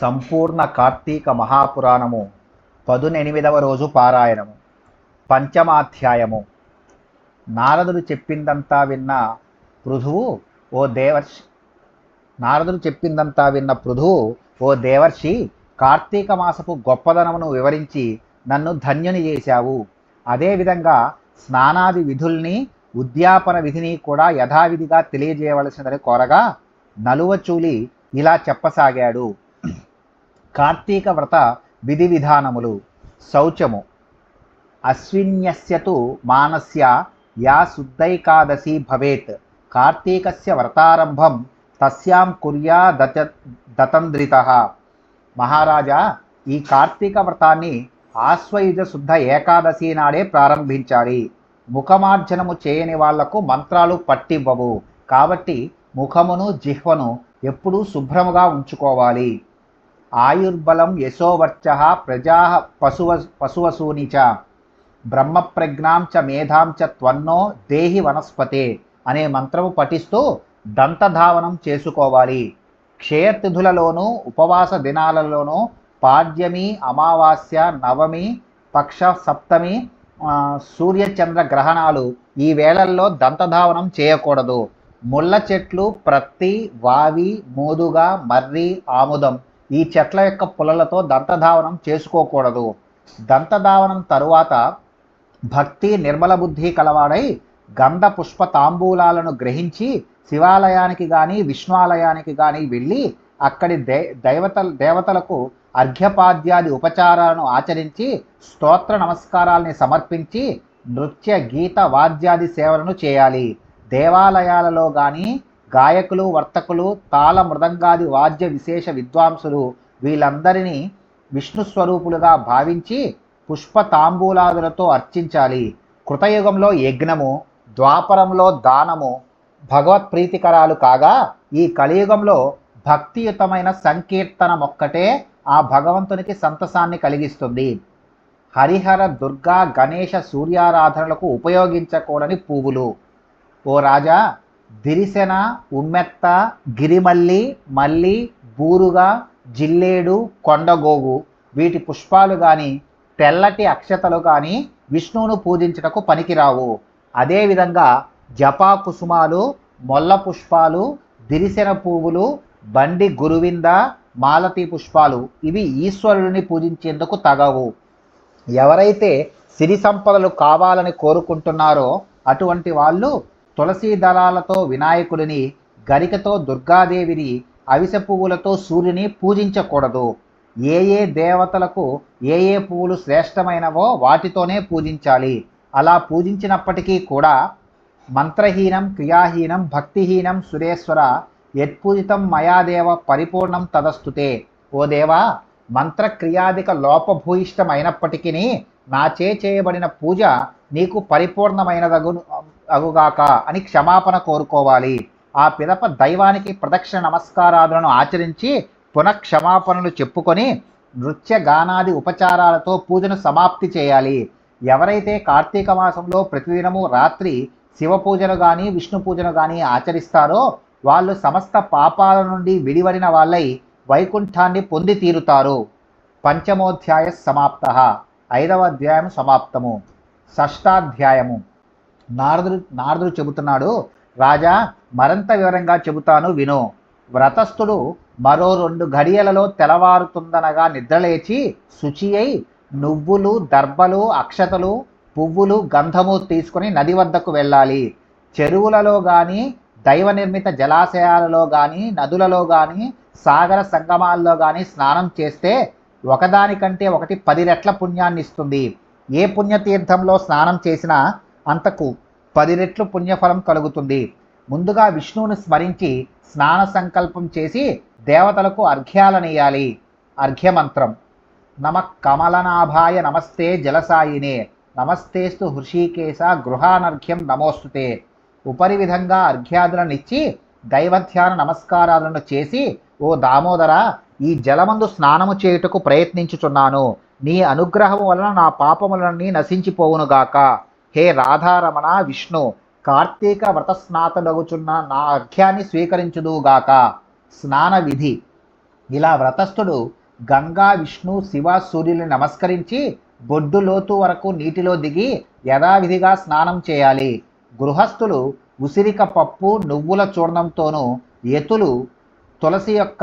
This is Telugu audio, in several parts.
సంపూర్ణ కార్తీక మహాపురాణము పదునెనిమిదవ రోజు పారాయణము పంచమాధ్యాయము. నారదుడు చెప్పిందంతా విన్న పృథువు ఓ దేవర్షి. నారదుడు చెప్పిందంతా విన్న పృథువు ఓ దేవర్షి కార్తీక మాసపు గొప్పదనమును వివరించి నన్ను ధన్యుని చేశావు. అదేవిధంగా స్నానాది విధుల్ని ఉద్యాపన విధిని కూడా యథావిధిగా తెలియజేయవలసిందని కోరగా నలువచూలి ఇలా చెప్పసాగాడు. కార్తీక వ్రత విధి విధానములు శౌచము. అశ్విన్యస్యతు మానస్య యా శుద్ధైకాదశి భవేత్. కార్తీకస్య వ్రతారంభం తస్యాం కుర్యా దత దతంద్రిత. మహారాజా ఈ కార్తీక వ్రతాన్ని ఆశ్వయుజ శుద్ధ ఏకాదశి నాడే ప్రారంభించాలి. ముఖమార్జనము చేయని వాళ్ళకు మంత్రాలు పట్టివ్వవు. కాబట్టి ముఖమును జిహ్వను ఎప్పుడూ శుభ్రముగా ఉంచుకోవాలి. ఆయుర్బలం యశోవర్చ ప్రజా పశువ పశువసూని చ. బ్రహ్మప్రజ్ఞాం చ మేధాం చ త్వన్నో దేహి వనస్పతే అనే మంత్రము పఠిస్తూ దంతధావనం చేసుకోవాలి. క్షయతిథులలోనూ ఉపవాస దినాలలోనూ పాడ్యమి అమావాస్య నవమి పక్ష సప్తమి సూర్యచంద్ర గ్రహణాలు ఈ వేళల్లో దంతధావనం చేయకూడదు. ముళ్ళ చెట్లు ప్రత్తి వావి మోదుగా మర్రి ఆముదం ఈ చెట్ల యొక్క పుల్లలతో దంతధావనం చేసుకోకూడదు. దంతధావనం తరువాత భక్తి నిర్మల బుద్ధి కలవాడై గంధ పుష్ప తాంబూలాలను గ్రహించి శివాలయానికి కానీ విష్ణువాలయానికి కానీ వెళ్ళి అక్కడి దే దైవత దేవతలకు అర్ఘ్యపాద్యాది ఉపచారాలను ఆచరించి స్తోత్ర నమస్కారాల్ని సమర్పించి నృత్య గీత వాద్యాది సేవలను చేయాలి. దేవాలయాలలో కానీ గాయకులు వర్తకులు తాళ మృదంగాది వాద్య విశేష విద్వాంసులు వీళ్ళందరినీ విష్ణు స్వరూపులుగా భావించి పుష్ప తాంబూలాదులతో అర్చించాలి. కృతయుగంలో యజ్ఞము ద్వాపరంలో దానము భగవత్ ప్రీతికరాలు కాగా ఈ కలియుగంలో భక్తియుతమైన సంకీర్తన మొక్కటే ఆ భగవంతునికి సంతసాన్ని కలిగిస్తుంది. హరిహర దుర్గా గణేష సూర్యారాధనలకు ఉపయోగించకూడని పువ్వులు. ఓ రాజా దిరిసెన ఉమ్మెత్త గిరిమల్లి మల్లి బూరుగ జిల్లేడు కొండగోగు వీటి పుష్పాలు కానీ తెల్లటి అక్షతలు కానీ విష్ణువును పూజించుటకు పనికిరావు. అదేవిధంగా జపా కుసుమాలు మొల్ల పుష్పాలు దిరిసెన పువ్వులు బండి గురువింద మాలతి పుష్పాలు ఇవి ఈశ్వరుడిని పూజించేందుకు తగవు. ఎవరైతే సిరి సంపదలు కావాలని కోరుకుంటున్నారో అటువంటి వాళ్ళు తులసి దళాలతో వినాయకుడిని గరికతో దుర్గాదేవిని అవిసె పువ్వులతో సూర్యుని పూజించకూడదు. ఏ ఏ దేవతలకు ఏ ఏ పువ్వులు శ్రేష్టమైనవో వాటితోనే పూజించాలి. అలా పూజించినప్పటికీ కూడా మంత్రహీనం క్రియాహీనం భక్తిహీనం సురేశ్వర యత్పూజితం మయాదేవ పరిపూర్ణం తదస్తుతే. ఓ దేవా మంత్రక్రియాదిక లోపభూయిష్టమైనప్పటికీ నాచే చేయబడిన పూజ నీకు పరిపూర్ణమైనదగు అగుగాక అని క్షమాపణ కోరుకోవాలి. ఆ పిదప దైవానికి ప్రదక్షిణ నమస్కారాలను ఆచరించి పునఃక్షమాపణలు చెప్పుకొని నృత్య గానాది ఉపచారాలతో పూజను సమాప్తి చేయాలి. ఎవరైతే కార్తీక మాసంలో ప్రతిదినము రాత్రి శివ పూజను కానీ విష్ణు పూజను కానీ ఆచరిస్తారో వాళ్ళు సమస్త పాపాల నుండి విడివడిన వాళ్ళై వైకుంఠాన్ని పొంది తీరుతారు. పంచమోధ్యాయ సమాప్త. ఐదవ అధ్యాయం సమాప్తము. షష్టాధ్యాయము. నారదుడు నారదుడు చెబుతున్నాడు రాజా మరింత వివరంగా చెబుతాను విను. వ్రతస్థుడు మరో రెండు ఘడియలలో తెలవారుతుందనగా నిద్రలేచి శుచి అయి నువ్వులు దర్భలు అక్షతలు పువ్వులు గంధము తీసుకుని నది వద్దకు వెళ్ళాలి. చెరువులలో కానీ దైవ నిర్మిత జలాశయాలలో కానీ నదులలో కానీ సాగర సంగమాల్లో కానీ స్నానం చేస్తే ఒకదానికంటే ఒకటి పది రెట్ల పుణ్యాన్ని ఇస్తుంది ఏ పుణ్యతీర్థంలో స్నానం చేసినా అంతకు పది రెట్లు పుణ్యఫలం కలుగుతుంది. ముందుగా విష్ణువుని స్మరించి స్నాన సంకల్పం చేసి దేవతలకు అర్ఘ్యాలనేయాలి. అర్ఘ్యమంత్రం. నమ కమలనాభాయ నమస్తే జలసాయినే. నమస్తేస్తు హృషికేశ గృహానర్ఘ్యం నమోస్తుతే. ఉపరి విధంగా అర్ఘ్యాదులనిచ్చి దైవధ్యాన నమస్కారాలను చేసి ఓ దామోదర ఈ జలమందు స్నానము చేయుటకు ప్రయత్నించుచున్నాను. నీ అనుగ్రహము వలన నా పాపములన్నీ నశించిపోవునుగాక. హే రాధారమణ విష్ణు కార్తీక వ్రతస్నాతుడగుచున్న నా అర్ఘ్యాన్ని స్వీకరించుదుగాక స్నాన విధి ఇలా వ్రతస్థుడు గంగా విష్ణు శివ సూర్యుని నమస్కరించి బొడ్డు లోతు వరకు నీటిలో దిగి యథావిధిగా స్నానం చేయాలి. గృహస్థులు ఉసిరిక పప్పు నువ్వుల చూర్ణంతోనూ ఎతులు తులసి యొక్క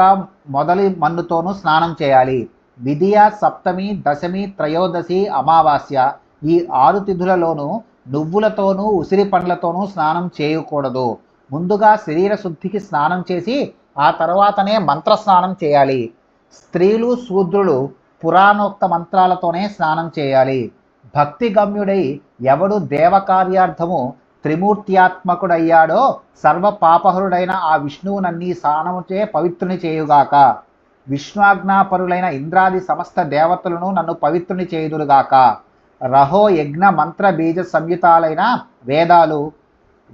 మొదలి మన్నుతోనూ స్నానం చేయాలి. విధియ సప్తమి దశమి త్రయోదశి అమావాస్య ఈ ఆరు తిథులలోనూ నువ్వులతోనూ ఉసిరి పండ్లతోనూ స్నానం చేయకూడదు. ముందుగా శరీర శుద్ధికి స్నానం చేసి ఆ తర్వాతనే మంత్ర స్నానం చేయాలి. స్త్రీలు శూద్రులు పురాణోక్త మంత్రాలతోనే స్నానం చేయాలి. భక్తి గమ్యుడై ఎవడు దేవకార్యార్థము త్రిమూర్త్యాత్మకుడయ్యాడో సర్వ పాపహరుడైన ఆ విష్ణువునన్నీ స్నానముచే పవిత్రుని చేయుగాక. విష్ణాజ్ఞాపరులైన ఇంద్రాది సమస్త దేవతలను నన్ను పవిత్రుని చేయుదురుగాక. రహో యజ్ఞ మంత్ర బీజ సంయుతాలైన వేదాలు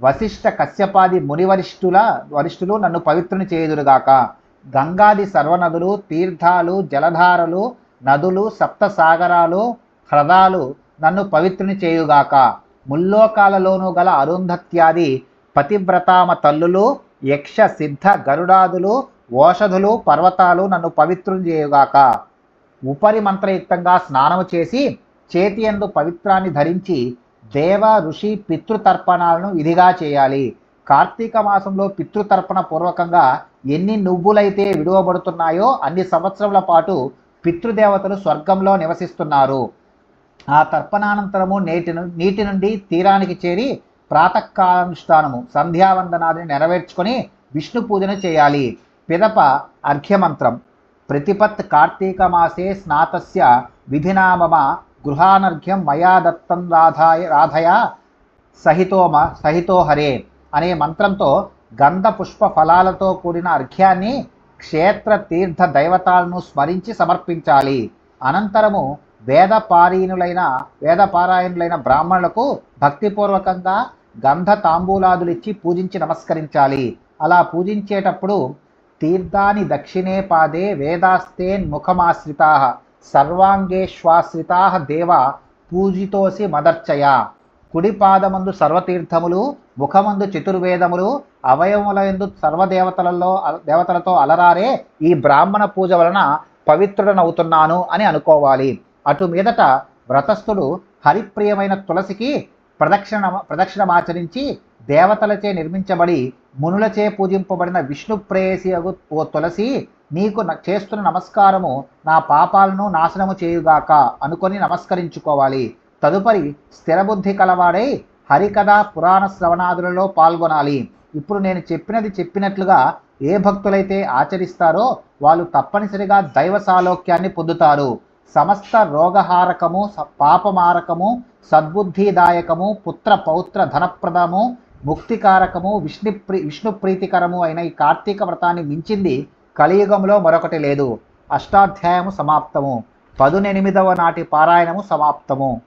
వశిష్ఠ కశ్యపాది మునివరిష్ఠుల వరిష్ఠులు నన్ను పవిత్రుని చేయుదురుగాక. గంగాది సర్వనదులు తీర్థాలు జలధారలు నదులు సప్త సాగరాలు హ్రదాలు నన్ను పవిత్రుని చేయుగాక. ముల్లోకాలలోనూ గల అరుంధత్యాది పతివ్రతామ తల్లులు యక్ష సిద్ధ గరుడాదులు ఓషధులు పర్వతాలు నన్ను పవిత్రుని చేయుగాక. ఉపరి మంత్రయుక్తంగా స్నానము చేసి చేతి ఎందు పవిత్రాన్ని ధరించి దేవ ఋషి పితృతర్పణాలను విధిగా చేయాలి. కార్తీక మాసంలో పితృతర్పణ పూర్వకంగా ఎన్ని నువ్వులైతే విడువబడుతున్నాయో అన్ని సంవత్సరముల పాటు పితృదేవతలు స్వర్గంలో నివసిస్తున్నారు. ఆ తర్పణానంతరము నేటి నీటి నుండి తీరానికి చేరి ప్రాతకాలానుష్ఠానము సంధ్యావందనాన్ని నెరవేర్చుకొని విష్ణు పూజను చేయాలి. పిదప అర్ఘ్యమంత్రం. ప్రతిపత్ కార్తీక మాసే స్నాతస్య విధినామమ గృహానర్ఘ్యం మయా దత్తం రాధాయ రాధయ సహితోమ సహితో హరే అనే మంత్రంతో గంధ పుష్ప ఫలాలతో కూడిన అర్ఘ్యాన్ని క్షేత్ర తీర్థ దైవతాలను స్మరించి సమర్పించాలి. అనంతరము వేదపారీణులైన వేదపారాయణులైన బ్రాహ్మణులకు భక్తిపూర్వకంగా గంధ తాంబూలాదులిచ్చి పూజించి నమస్కరించాలి. అలా పూజించేటప్పుడు తీర్థాని దక్షిణే పాదే వేదాస్తేన్ ముఖమాశ్రితా సర్వాంగేశ్వాశ్రితా దేవ పూజితోసి మదర్చయ. కుడి పాదమందు సర్వతీర్థములు ముఖమందు చతుర్వేదములు అవయవములందు సర్వదేవతలలో దేవతలతో అలరారే ఈ బ్రాహ్మణ పూజ వలన పవిత్రుడనవుతున్నాను అని అనుకోవాలి. అటు మీదట వ్రతస్థుడు హరిప్రియమైన తులసికి ప్రదక్షిణ ప్రదక్షిణమాచరించి దేవతలచే నిర్మించబడి మునులచే పూజింపబడిన విష్ణు ప్రేయసి ఓ తులసి నీకు న- చేస్తున్న నమస్కారము నా పాపాలను నాశనము చేయుగాక అనుకొని నమస్కరించుకోవాలి. తదుపరి స్థిరబుద్ధి కలవాడై హరికథ పురాణ శ్రవణాదులలో పాల్గొనాలి. ఇప్పుడు నేను చెప్పినది చెప్పినట్లుగా ఏ భక్తులైతే ఆచరిస్తారో వాళ్ళు తప్పనిసరిగా దైవ సాలోక్యాన్ని పొందుతారు. సమస్త రోగహారకము స- పాపమారకము సద్బుద్ధిదాయకము పుత్ర పౌత్ర ధనప్రదము ముక్తికారకము విష్ణు ప్రీ విష్ణు ప్రీతికరము అయిన ఈ కార్తీక వ్రతాన్ని మించింది కలియుగంలో మరొకటి లేదు. అష్టాధ్యాయము సమాప్తము. పదునెనిమిదవ నాటి పారాయణము సమాప్తము.